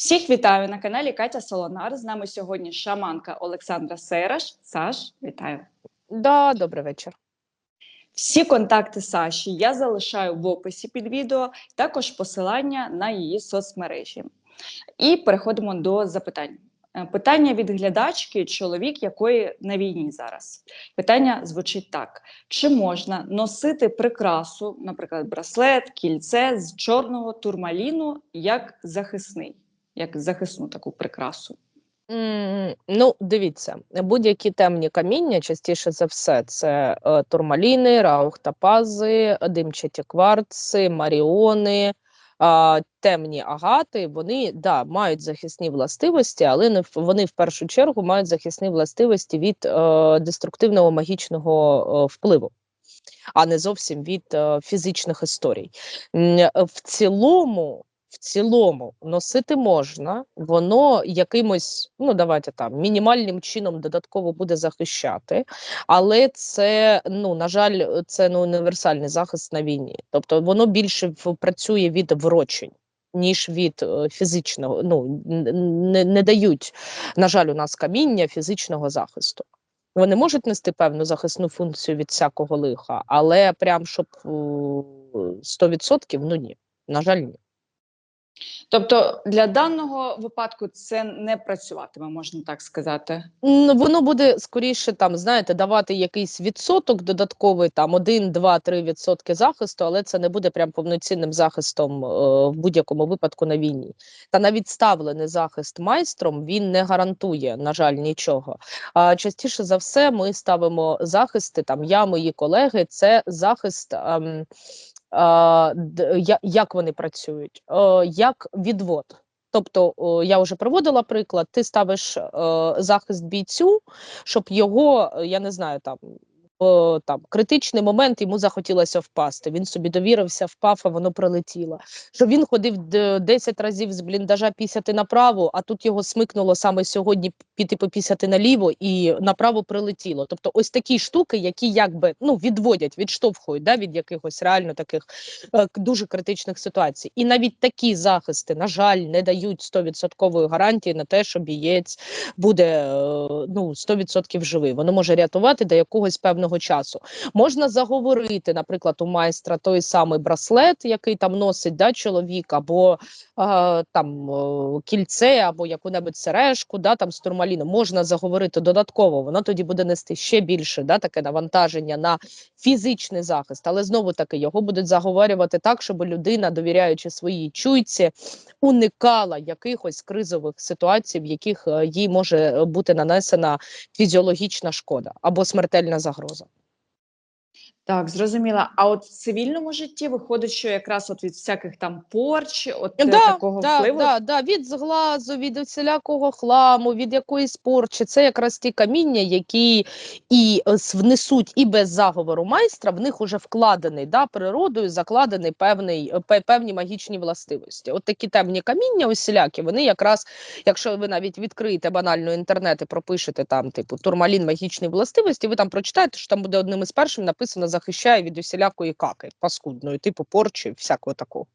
Всіх вітаю на каналі Катя Солонар. З нами сьогодні шаманка Олександра Сейраш. Саш, вітаю. Да, добрий вечір. Всі контакти Саші я залишаю в описі під відео, також посилання на її соцмережі. І переходимо до запитань. Е, Питання від глядачки, чоловік якої на війні зараз. Питання звучить так: чи можна носити прикрасу, наприклад, браслет, кільце з чорного турмаліну як захисний, як захисну таку прикрасу? Ну, дивіться, будь-які темні каміння, частіше за все, це е, турмаліни, раухтапази, димчаті кварци, маріони, а, темні агати. Вони да, мають захисні властивості, але не вони в першу чергу мають захисні властивості від е, деструктивного магічного е, впливу. А не зовсім від е, фізичних історій. Е, В цілому, в цілому носити можна, воно якимось, ну давайте там, мінімальним чином додатково буде захищати, але це, ну на жаль, це не універсальний захист на війні. Тобто воно більше працює від врочень. Ніж від е, фізичного, ну не, не дають, на жаль, у нас каміння фізичного захисту. Вони можуть нести певну захисну функцію від всякого лиха, але прям щоб у, 100% ну ні. На жаль, ні. Тобто для даного випадку це не працюватиме, можна так сказати. Воно буде скоріше там, знаєте, давати якийсь відсоток додатковий, там 1, 2, 3 відсотки захисту, але це не буде прям повноцінним захистом е, в будь-якому випадку на війні. Та навіть ставлений захист майстром він не гарантує, на жаль, нічого. А частіше за все, ми ставимо захисти, там я, мої колеги, це захист. я- як вони працюють, е, як відвод. Тобто, я вже проводила приклад: ти ставиш е, захист бійцю, щоб його, е, я не знаю, там. Там критичний момент йому захотілося впасти. Він собі довірився, впав, а воно прилетіло. Що він ходив д- 10 разів з бліндажа пісяти направо, а тут його смикнуло саме сьогодні піти попісяти наліво і направо прилетіло. Тобто, ось такі штуки, які якби ну відводять, відштовхують да, від якихось реально таких е, дуже критичних ситуацій. І навіть такі захисти, на жаль, не дають 100% гарантії на те, що бієць буде е, ну 100% живий. Воно може рятувати до якогось певного часу. Можна заговорити, наприклад, у майстра той самий браслет, який там носить да, чоловік, або а, там кільце, або яку-небудь сережку, да, там з турмаліном. Можна заговорити додатково. Воно тоді буде нести ще більше да, таке навантаження на фізичний захист, але знову таки його будуть заговорювати так, щоб людина, довіряючи своїй чуйці, уникала якихось кризових ситуацій, в яких е, їй може е, бути нанесена фізіологічна шкода або смертельна загроза. Так, зрозуміла. А от в цивільному житті виходить, що якраз от від всяких там порч, от е, Да, такого да, впливу. да, да, від зглазу, від усілякого хламу, від якоїсь порчі. Це якраз ті каміння, які і е, внесуть і без заговору майстра, в них уже вкладений да, природою, закладений певний, е, пе- певні магічні властивості. От такі темні каміння, усілякі, вони якраз, якщо ви навіть відкриєте банально інтернет і пропишете там, типу, турмалін магічні властивості, ви там прочитаєте, що там буде одним із першим написано захищає від усілякої каки, паскудної, типу порчі, всякого такого.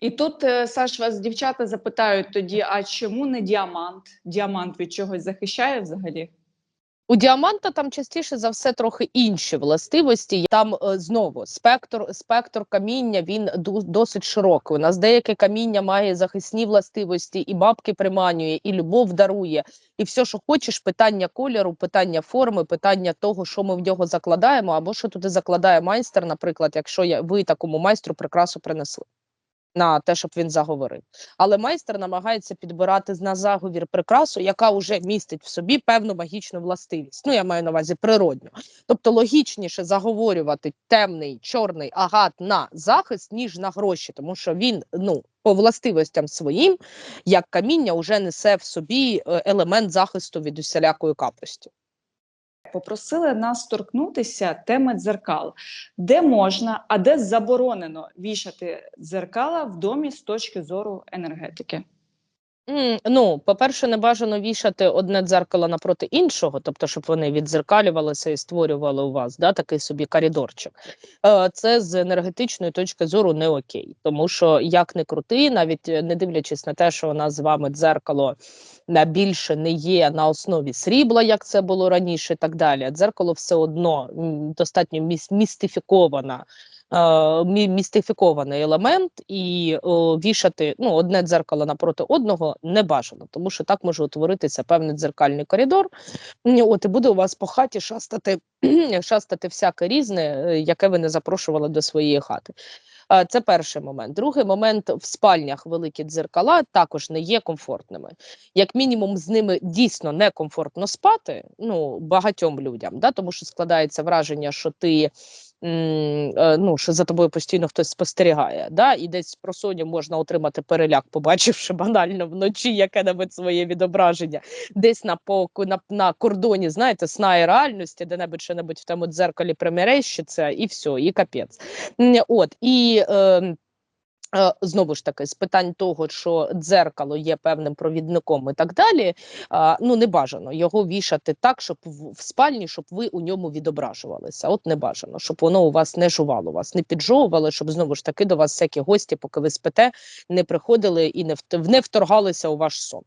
І тут, е, Саш, вас дівчата запитають тоді: а чому не діамант? Діамант від чогось захищає взагалі? У діаманта там частіше за все трохи інші властивості. Там е, знову спектр, спектр каміння він досить широкий. У нас деяке каміння має захисні властивості, і бабки приманює, і любов дарує, і все, що хочеш, питання кольору, питання форми, питання того, що ми в нього закладаємо, або що туди закладає майстер, наприклад, якщо я ви такому майстру прикрасу принесли. На те, щоб він заговорив, але майстер намагається підбирати на заговір прикрасу, яка вже містить в собі певну магічну властивість. Ну я маю на увазі природню. Тобто логічніше заговорювати темний чорний агат на захист, ніж на гроші, тому що він ну по властивостям своїм, як каміння, вже несе в собі е, елемент захисту від усілякої капості. Попросили нас торкнутися теми дзеркал, де можна, а де заборонено вішати дзеркала в домі з точки зору енергетики. Ну, по-перше, не бажано вішати одне дзеркало напроти іншого, тобто, щоб вони віддзеркалювалися і створювали у вас да, такий собі коридорчик. Е, Це з енергетичної точки зору не окей, тому що як не крути, навіть е, не дивлячись на те, що у нас з вами дзеркало на більше не є на основі срібла, як це було раніше, і так далі. Дзеркало все одно достатньо міс- містифікована мі- містифікований елемент, і о, вішати ну, одне дзеркало напроти одного не бажано, тому що так може утворитися певний дзеркальний коридор. От і буде у вас по хаті шастати, шастати всяке різне, е, яке ви не запрошували до своєї хати. Е, Це перший момент. Другий момент в спальнях великі дзеркала також не є комфортними. Як мінімум, з ними дійсно некомфортно спати. Ну багатьом людям, да, тому що складається враження, що ти е, ну, що за тобою постійно хтось спостерігає. Да? І десь про Соню можна отримати переляк, побачивши банально вночі яке-небудь своє відображення, десь на, по, на, на кордоні, знаєте, сна і реальності, де-небудь що-небудь в тому дзеркалі примерещиться, і все, і капець. От, і е, Е, Знову ж таки, з питань того, що дзеркало є певним провідником і так далі, ну не бажано його вішати так, щоб в, спальні, щоб ви у ньому відображувалися. От не бажано, щоб воно у вас не жувало, вас не піджовувало, щоб знову ж таки до вас всякі гості, поки ви спите, не приходили і не не вторгалися у ваш сон.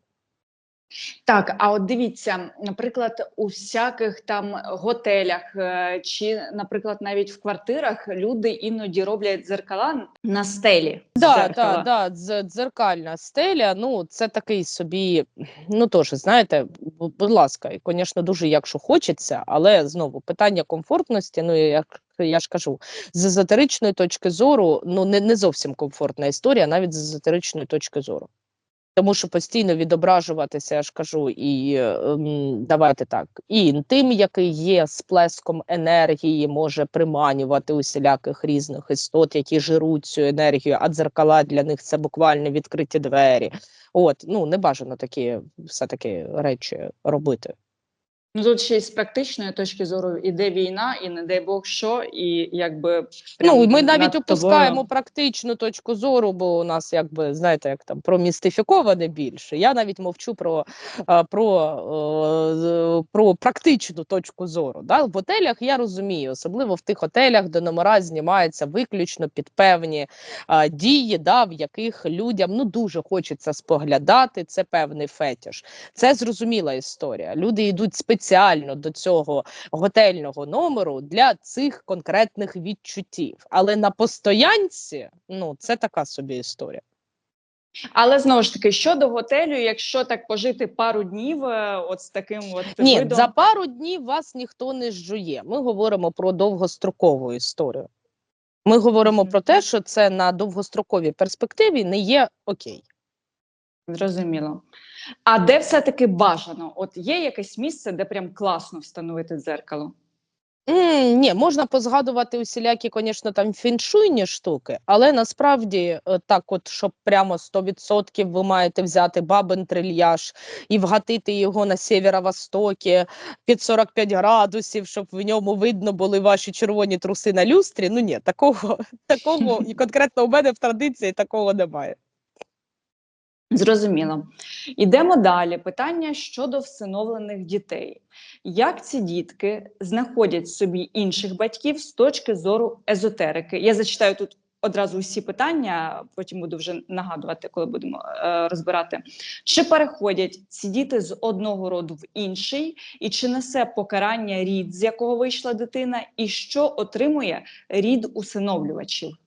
Так, а от дивіться, наприклад, у всяких там готелях е, чи, наприклад, навіть в квартирах люди іноді роблять дзеркала на стелі. з Да, да, да, дзеркальна стеля. Ну, це такий собі, ну теж, знаєте, будь ласка, і, звісно, дуже якщо хочеться, але знову питання комфортності, ну як я ж кажу, з езотеричної точки зору, ну не, не зовсім комфортна історія, навіть з езотеричної точки зору. Тому що постійно відображуватися, я ж кажу, і ем, давайте так, і інтим, який є сплеском енергії, може приманювати усіляких різних істот, які жируть цю енергію, а дзеркала для них це буквально відкриті двері. От, ну не бажано такі все-таки речі робити. Ну тут ще й з практичної точки зору іде війна, і не дай Бог що, і якби Ну, ми навіть опускаємо тобою- практичну точку зору, бо у нас якби знаєте, як там про містифіковане більше. Я навіть мовчу про, про, про практичну точку зору. Да? В готелях я розумію, особливо в тих готелях, де номера знімаються виключно під певні а, дії, да, в яких людям ну дуже хочеться споглядати. Це певний фетіш. Це зрозуміла історія. Люди йдуть спеціально до цього готельного номеру для цих конкретних відчуттів. Але на постоянці, ну це така собі історія. Але знову ж таки, щодо готелю, якщо так пожити пару днів, е, от з таким от Ні, видом, за пару днів вас ніхто не жує. Ми говоримо про довгострокову історію. Ми говоримо Мгм. про те, що це на довгостроковій перспективі не є окей. Зрозуміло. А де все-таки бажано? От є якесь місце, де прям класно встановити дзеркало? М, ні, можна позгадувати усілякі, звісно, там фіншуйні штуки, але насправді е, так, от щоб прямо 100% ви маєте взяти бабин трильяж і вгатити його на сєвєро-востокі під 45 градусів, щоб в ньому видно були ваші червоні труси на люстрі. Ну ні, такого, такого і конкретно у мене в традиції такого немає. Зрозуміло. Ідемо далі. Питання щодо всиновлених дітей. Як ці дітки знаходять собі інших батьків з точки зору езотерики? Я зачитаю тут одразу усі питання, потім буду вже нагадувати, коли будемо е, розбирати. Чи переходять ці діти з одного роду в інший, і чи несе покарання рід, з якого вийшла дитина, і що отримує рід усиновлювачів?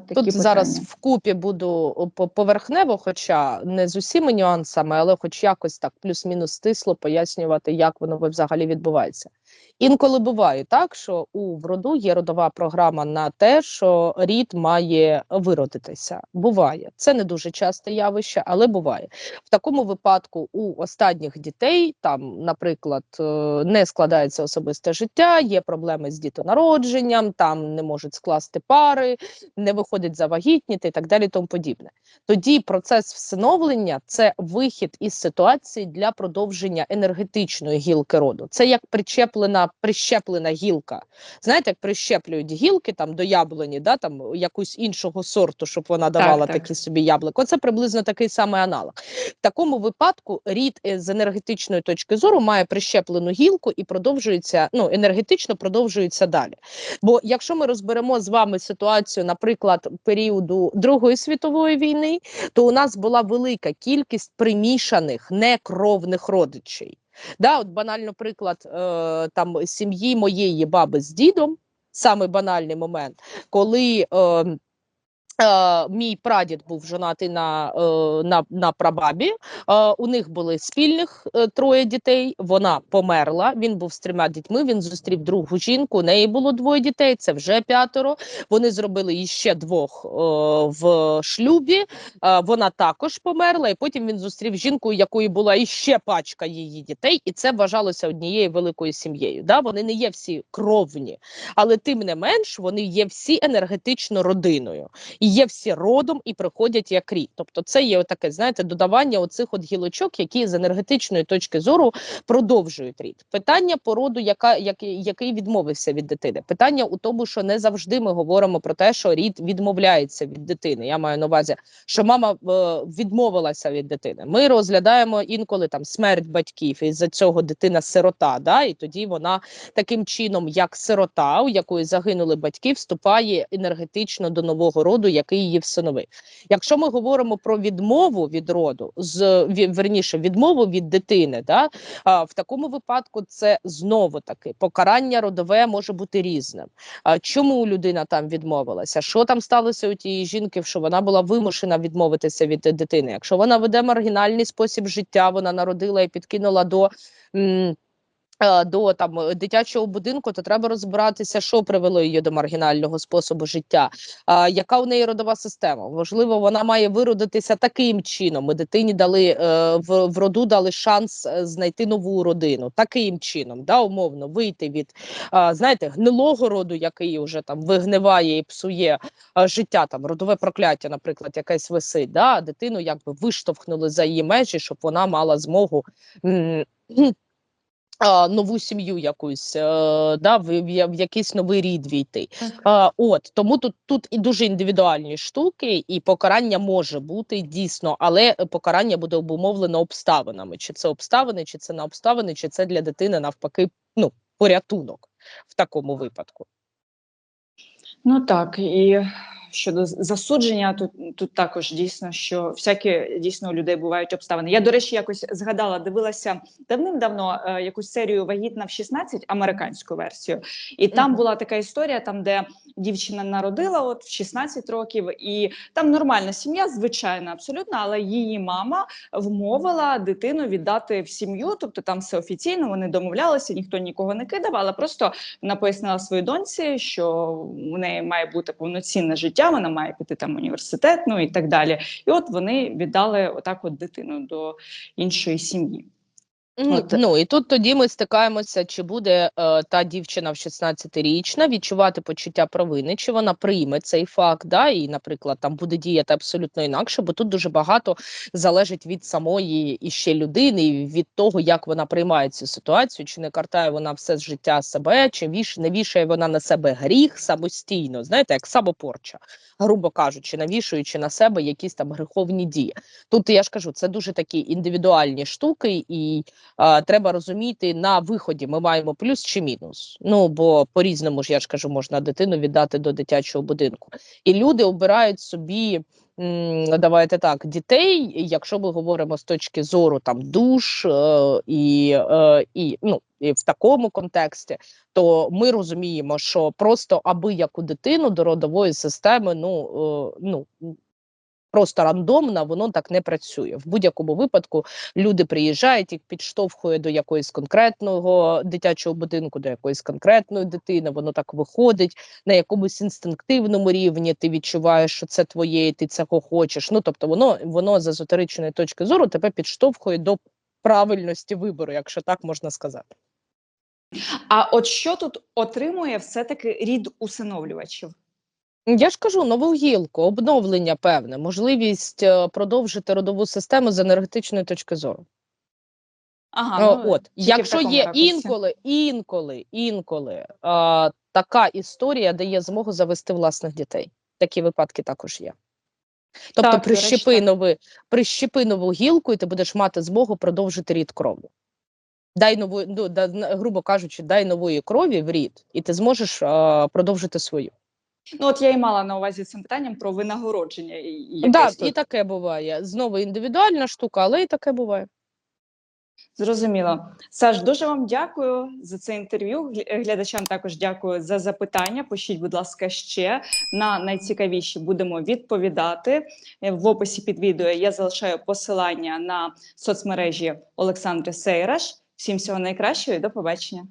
Такі Тут зараз питання. вкупі буду по- поверхнево, хоча не з усіма нюансами, але хоч якось так плюс-мінус стисло пояснювати, як воно взагалі відбувається. Інколи буває так, що у в роду є родова програма на те, що рід має виродитися. Буває. Це не дуже часте явище, але буває. В такому випадку у останніх дітей, там, наприклад, е, не складається особисте життя, є проблеми з дітонародженням, там не можуть скласти пари, не виходить завагітніти і так далі, тому подібне. Тоді процес всиновлення це вихід із ситуації для продовження енергетичної гілки роду. Це як причеплення прищеплена, прищеплена гілка. Знаєте, як прищеплюють гілки там до яблуні, да, там якусь іншого сорту, щоб вона давала так. такі собі яблука. Це приблизно такий самий аналог. В такому випадку рід е, з енергетичної точки зору має прищеплену гілку і продовжується, ну енергетично продовжується далі. Бо якщо ми розберемо з вами ситуацію, наприклад, періоду Другої світової війни, то у нас була велика кількість примішаних некровних родичей. Да, от банально приклад е, там сім'ї моєї баби з дідом, саме банальний момент, коли е, е, мій прадід був жонатий на, е, на, на прабабі, е, у них були спільних троє дітей. Вона померла. Він був з трьома дітьми. Він зустрів другу жінку. У неї було двоє дітей. Це вже п'ятеро. Вони зробили іще двох в шлюбі. Вона також померла, і потім він зустрів жінку, якої була іще пачка її дітей, і це вважалося однією великою сім'єю. Да? Вони не є всі кровні, але тим не менш вони є всі енергетично родиною є всі родом і приходять як рід. Тобто, це є таке, знаєте, додавання оцих от гілочок, які з енергетичної точки зору продовжують рід. Питання породу, яка який, який відмовився від дитини. Питання у тому, що не завжди ми говоримо про те, що рід відмовляється від дитини. Я маю на увазі, що мама е, відмовилася від дитини. Ми розглядаємо інколи там смерть батьків, і за цього дитина сирота. Да, і тоді вона таким чином, як сирота, у якої загинули батьки, вступає енергетично до нового роду, який її всиновив. Якщо ми говоримо про відмову від роду, з верніше відмову від дитини, да, в такому випадку це знову таки покарання родове може бути різним. А, чому людина там відмовилася? Що там сталося у тієї жінки, що вона була вимушена відмовитися від дитини? Якщо вона веде маргінальний спосіб життя, вона народила і підкинула до. До там е, дитячого будинку, то треба розбиратися, що привело її до маргінального способу життя, а, яка у неї родова система. Можливо, вона має виродитися таким чином. Ми дитині дали е, в, в роду дали шанс е, знайти нову родину, таким чином, да, умовно, вийти від знаєте, гнилого роду, який вже там вигниває і псує життя, там родове прокляття, наприклад, якесь висить. Да, дитину якби виштовхнули за її межі, щоб вона мала змогу. Нову сім'ю якусь, е, да, в, в, в якийсь новий рід війти. А, от тому тут тут і дуже індивідуальні штуки, і покарання може бути дійсно, але покарання буде обумовлено обставинами. Чи це обставини, чи це не обставини, чи це для дитини навпаки ну, порятунок в такому випадку. Ну так, і щодо засудження, тут, тут також дійсно, що всякі дійсно у людей бувають обставини. Я, до речі, якось згадала, дивилася давним-давно е, якусь серію Вагітна в 16, американську версію. І там Мгм. була така історія, там, де дівчина народила от в 16 років, і там нормальна сім'я, звичайна, абсолютно, але її мама вмовила дитину віддати в сім'ю, тобто там все офіційно, вони домовлялися, ніхто нікого не кидав, але просто вона пояснила своїй доньці, що у неї має бути повноцінне життя, вона має піти там університет, ну і так далі. І от вони віддали отак от дитину до іншої сім'ї. Ну, От. ну і тут тоді ми стикаємося, чи буде е, та дівчина в 16-річна відчувати почуття провини, чи вона прийме цей факт, да, і, наприклад, там буде діяти абсолютно інакше, бо тут дуже багато залежить від самої іще людини, і від того, як вона приймає цю ситуацію, чи не картає вона все з життя себе, чи віш, не вішає вона на себе гріх самостійно, знаєте, як самопорча, грубо кажучи, навішуючи на себе якісь там греховні дії. Тут я ж кажу, це дуже такі індивідуальні штуки, і треба розуміти на виході ми маємо плюс чи мінус. Ну бо по-різному ж я ж кажу, можна дитину віддати до дитячого будинку. І люди обирають собі. Давайте так, дітей, якщо ми говоримо з точки зору там душ е, і, е, і ну і в такому контексті, то ми розуміємо, що просто аби яку дитину до родової системи, ну е, ну просто рандомно, воно так не працює. В будь-якому випадку люди приїжджають, їх підштовхує до якоїсь конкретного дитячого будинку, до якоїсь конкретної дитини. Воно так виходить на якомусь інстинктивному рівні. Ти відчуваєш, що це твоє, і ти цього хочеш. Ну тобто, воно воно з езотеричної точки зору тебе підштовхує до правильності вибору, якщо так можна сказати. А от що тут отримує все-таки рід усиновлювачів? Я ж кажу, нову гілку, обновлення певне, можливість е, продовжити родову систему з енергетичної точки зору. Ага, Е, ну, От, якщо є ракурсі. інколи, інколи, інколи е, така історія дає змогу завести власних дітей. Такі випадки також є. Тобто Так, прищепи, нови, прищепи нову гілку, і ти будеш мати змогу продовжити рід крові. Дай нову, ну, да, грубо кажучи, дай нової крові в рід, і ти зможеш е, продовжити свою. Ну, от я і мала на увазі цим питанням про винагородження. і- Так, якесь і таке буває. Знову індивідуальна штука, але і таке буває. Зрозуміло. Саш, дуже вам дякую за це інтерв'ю. Глядачам також дякую за запитання. Пишіть, будь ласка, ще на найцікавіші будемо відповідати. Е, В описі під відео я залишаю посилання на соцмережі Олександри Сейраш. Всім всього найкращого і до побачення.